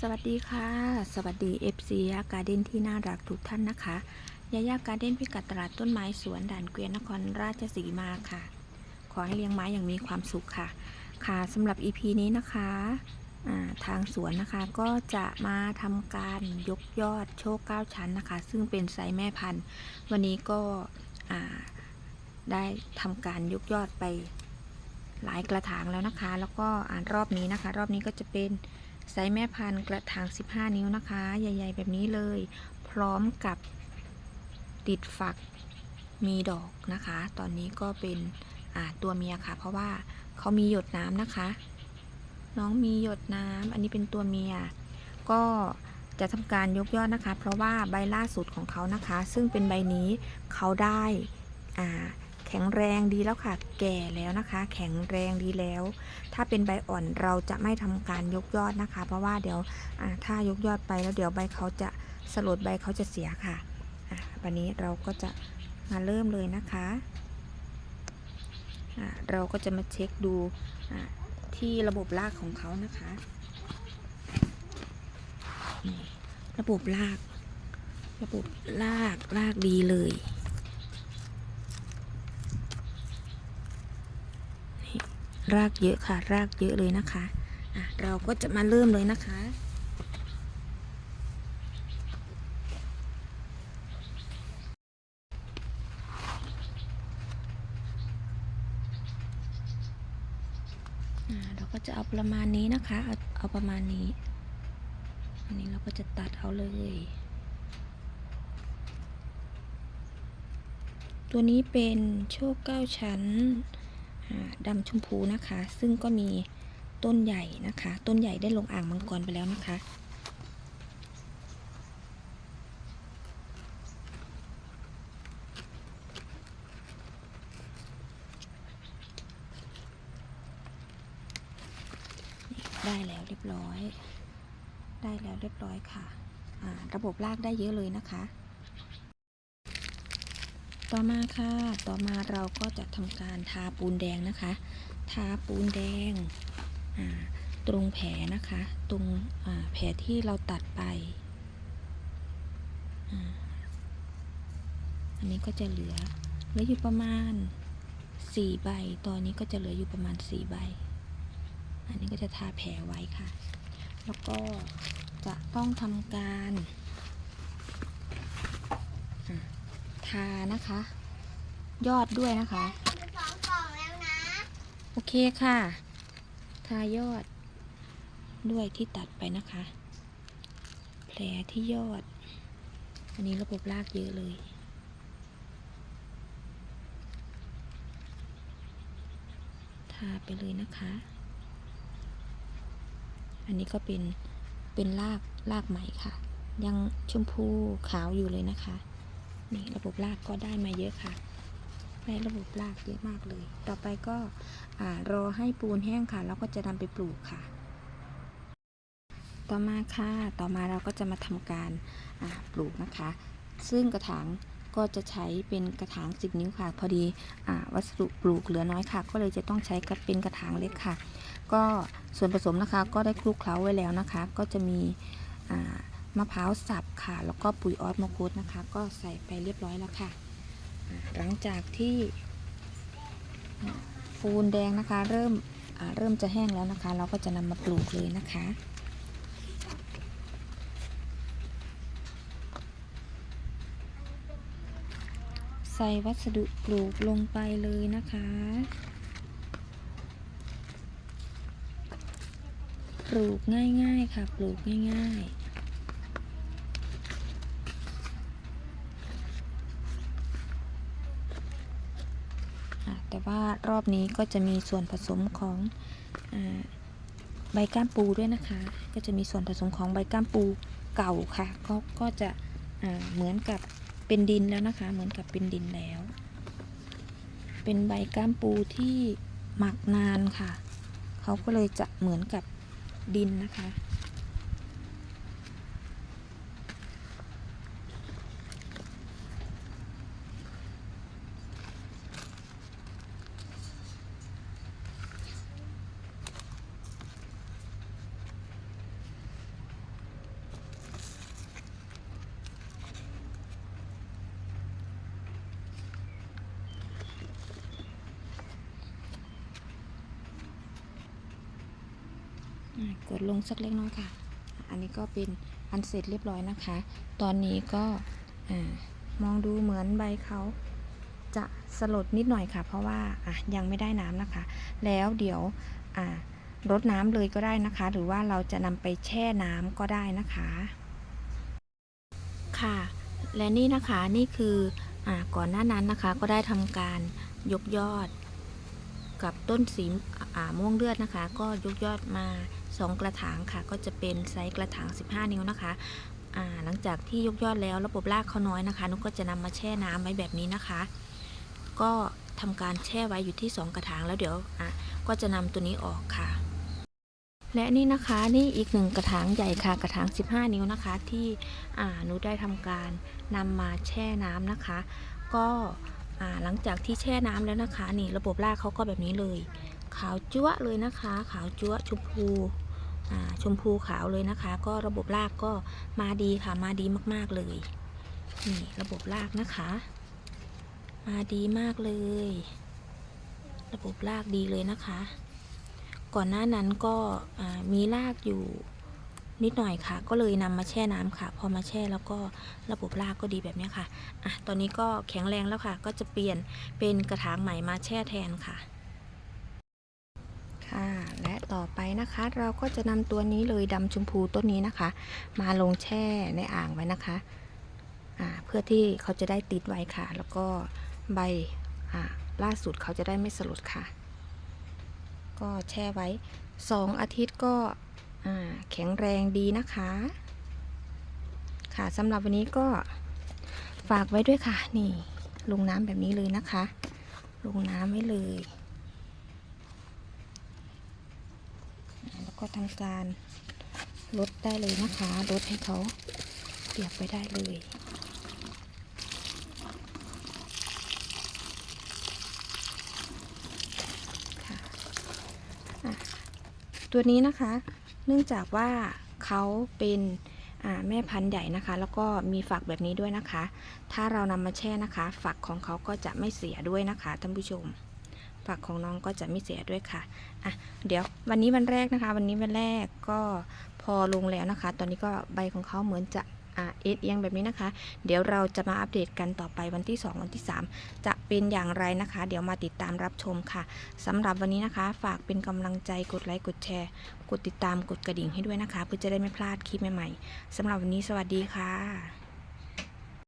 สวัสดีค่ะ สวัสดี FC ยาการ์เด้นที่น่ารักทุกท่านนะคะยายาการ์เด้นพิกัดตลาดต้นไม้สวนด่านเกวียนนครราชสีมาค่ะ ขอให้เลี้ยงไม้อย่างมีความสุขค่ะ ค่ะสำหรับ EP นี้นะคะทางสวนนะคะก็จะมาทำการยกยอดโชค9ชั้นนะคะ ซึ่งเป็นไซส์แม่พันธุ์ วันนี้ก็ได้ทำการยกยอดไปหลายกระถางแล้วนะคะ แล้วก็อ่ารอบนี้นะคะ รอบนี้ก็จะเป็น ไซส์แม่พันธุ์กระถาง 15 นิ้วนะคะ ใหญ่ ๆ แบบนี้เลย พร้อมกับติดฝักมีดอกนะคะ ตอนนี้ก็เป็นตัวเมียค่ะ เพราะว่าเขามีหยดน้ำนะคะ น้องมีหยดน้ำอันนี้เป็นตัวเมีย ก็จะทำการยกยอดนะคะ เพราะว่าใบล่าสุดของเขานะคะ ซึ่งเป็นใบนี้เขาได้อ่า ข็งแรงดีแล้วค่ะ แก่แล้วนะคะ แข็งแรงดีแล้ว ถ้าเป็นใบอ่อนเราจะไม่ทำการยกยอดนะคะ เพราะว่าเดี๋ยวถ้ายกยอดไปแล้วเดี๋ยวใบเขาจะสลดใบเขาจะเสียค่ะอะวันนี้เราก็จะมาเริ่มเลยนะคะอะเราก็จะมาเช็คดูอะที่ระบบรากของเขานะคะระบบราก ระบบรากรากดีเลยนี่ รากเยอะค่ะ รากเยอะเลยนะคะอะเราก็จะมาเริ่มเลยนะคะ เราก็จะเอาประมาณนี้นะคะ เอาเอาประมาณนี้ อันนี้เราก็จะตัดเอาเลยตัวนี้เป็นโชคเก้าชั้น ดำชมพูนะคะ ซึ่งก็มีต้นใหญ่นะคะ ต้นใหญ่ได้ลงอ่างมังกรไปแล้วนะคะ ได้แล้วเรียบร้อย ได้แล้วเรียบร้อยค่ะระบบลากได้เยอะเลยนะคะ ต่อมาค่ะ ต่อมาเราก็จะทำการทาปูนแดงนะคะ ทาปูนแดงตรงแผลนะคะ ตรงแผลที่เราตัดไป อันนี้ก็จะเหลือเหลืออยู่ประมาณสี่ใบ ตอนนี้ก็จะเหลืออยู่ประมาณสี่ใบ อันนี้ก็จะทาแผลไว้ค่ะ แล้วก็จะต้องทำการอะทานะคะ ยอดด้วยนะคะ สองกล่องแล้วนะ โอเคค่ะ ทายอด ด้วยที่ตัดไปนะคะ แผลที่ยอด อันนี้ระบบรากเยอะเลยทาไปเลยนะคะ อันนี้ก็เป็นเป็นรากรากใหม่ค่ะ ยังชมพูขาวอยู่เลยนะคะ นี่ระบบรากก็ได้มาเยอะค่ะได้ระบบรากเยอะมากเลย ต่อไปก็รอให้ปูนแห้งค่ะ แล้วก็จะนำไปปลูกค่ะ ต่อมาค่ะ ต่อมาเราก็จะมาทำการปลูกนะคะ ซึ่งกระถางก็จะใช้เป็นกระถาง 10 นิ้วค่ะ พอดีอวัสดุปลูกเหลือน้อยค่ะ ก็เลยจะต้องใช้กับเป็นกระถางเล็กค่ะ ก็ส่วนผสมนะคะก็ได้คลุกเคล้าไว้แล้วนะคะ ก็จะมีอ่า มะพร้าวสับค่ะ แล้วก็ปุ๋ยออสมะคุดนะคะ ก็ใส่ไปเรียบร้อยแล้วค่ะ หลังจากที่อ่าปูนแดงนะคะ เริ่มเริ่มจะแห้งแล้วนะคะ เราก็จะนำมาปลูกเลยนะคะใส่วัสดุปลูกลงไปเลยนะคะ ปลูกง่ายๆค่ะ ปลูกง่ายๆ แต่ว่ารอบนี้ก็จะมีส่วนผสมของอใบก้ามปูด้วยนะคะ ก็จะมีส่วนผสมของใบก้ามปูเก่าค่ะ ก็ก็จะเหมือนกับเป็นดินแล้วนะคะ เหมือนกับเป็นดินแล้ว เป็นใบก้ามปูที่หมักนานค่ะ เขาก็เลยจะเหมือนกับดินนะคะ กดลงสักเล็กน้อยค่ะ อันนี้ก็เป็นอันเสร็จเรียบร้อยนะคะ ตอนนี้ก็มองดูเหมือนใบเขาจะสลดนิดหน่อยค่ะ เพราะว่ายังไม่ได้น้ำนะคะ แล้วเดี๋ยวรดน้ำเลยก็ได้นะคะ หรือว่าเราจะนำไปแช่น้ำก็ได้นะคะ ค่ะ และนี่นะคะนี่คืออก่อนหน้านั้นนะคะ ก็ได้ทำการยกยอดกับต้นสีม่วงเลือดนะคะ ก็ยกยอดมา 2 กระถางค่ะ ก็จะเป็นไซส์กระถาง 15 นิ้วนะคะหลังจากที่ยกยอดแล้วระบบรากเขาน้อยนะคะ นุกก็จะนำมาแช่น้ำไว้แบบนี้นะคะ ก็ทำการแช่ไว้อยู่ที่ 2 กระถางแล้วเดี๋ยวอะก็จะนำตัวนี้ออกค่ะ และนี่นะคะนี่อีกหนึ่งกระถางใหญ่ค่ะ กระถาง 15 นิ้วนะคะ ที่อ่านูได้ทำการนำมาแช่น้ำนะคะ ก็หลังจากที่แช่น้ำแล้วนะคะ นี่ระบบรากเขาก็แบบนี้เลย ขาวจั๊วะเลยนะคะ ขาวจั๊วะชมพู ชมพูขาวเลยนะคะ ก็ระบบรากก็มาดีค่ะ มาดีมากๆเลยนี่ระบบรากนะคะ มาดีมากเลย ระบบรากดีเลยนะคะ ก่อนหน้านั้นก็มีรากอยู่นิดหน่อยค่ะ ก็เลยนำมาแช่น้ำค่ะ พอมาแช่แล้วก็ระบบรากก็ดีแบบนี้ค่ะอะ ตอนนี้ก็แข็งแรงแล้วค่ะ ก็จะเปลี่ยนเป็นกระถางใหม่มาแช่แทนค่ะ ค่ะและต่อไปนะคะ เราก็จะนำตัวนี้เลยดำชมพูต้นนี้นะคะ มาลงแช่ในอ่างไว้นะคะอ่าเพื่อที่เขาจะได้ติดไว้ค่ะ แล้วก็ใบอ่าล่าสุดเขาจะได้ไม่สลดค่ะ ก็แช่ไว้ 2 อาทิตย์ก็อ่าแข็งแรงดีนะคะ ค่ะสำหรับวันนี้ก็ฝากไว้ด้วยค่ะ นี่ลงน้ำแบบนี้เลยนะคะ ลงน้ำไว้เลยอ่าแล้ว ก็ทำการลดได้เลยนะคะลดให้เขาเปียกไปได้เลยค่ะตัวนี้นะคะ เนื่องจากว่าเขาเป็นแม่พันธุ์ใหญ่นะคะ แล้วก็มีฝักแบบนี้ด้วยนะคะ ถ้าเรานำมาแช่นะคะ ฝักของเขาก็จะไม่เสียด้วยนะคะท่านผู้ชม ฝักของน้องก็จะไม่เสียด้วยค่ะอะ เดี๋ยววันนี้วันแรกนะคะ วันนี้วันแรกก็พอลงแล้วนะคะ ตอนนี้ก็ใบของเขาเหมือนจะเอ็ดเอียงแบบนี้นะคะ เดี๋ยวเราจะมาอัปเดตกันต่อไปวันที่ 2 วันที่ 3 จะเป็นอย่างไรนะคะ เดี๋ยวมาติดตามรับชมค่ะสำหรับวันนี้นะคะ ฝากเป็นกำลังใจกดไลค์กดแชร์ กดติดตามกดกระดิ่งให้ด้วยนะคะ เพื่อจะได้ไม่พลาดคลิปใหม่ๆสำหรับวันนี้สวัสดีค่ะ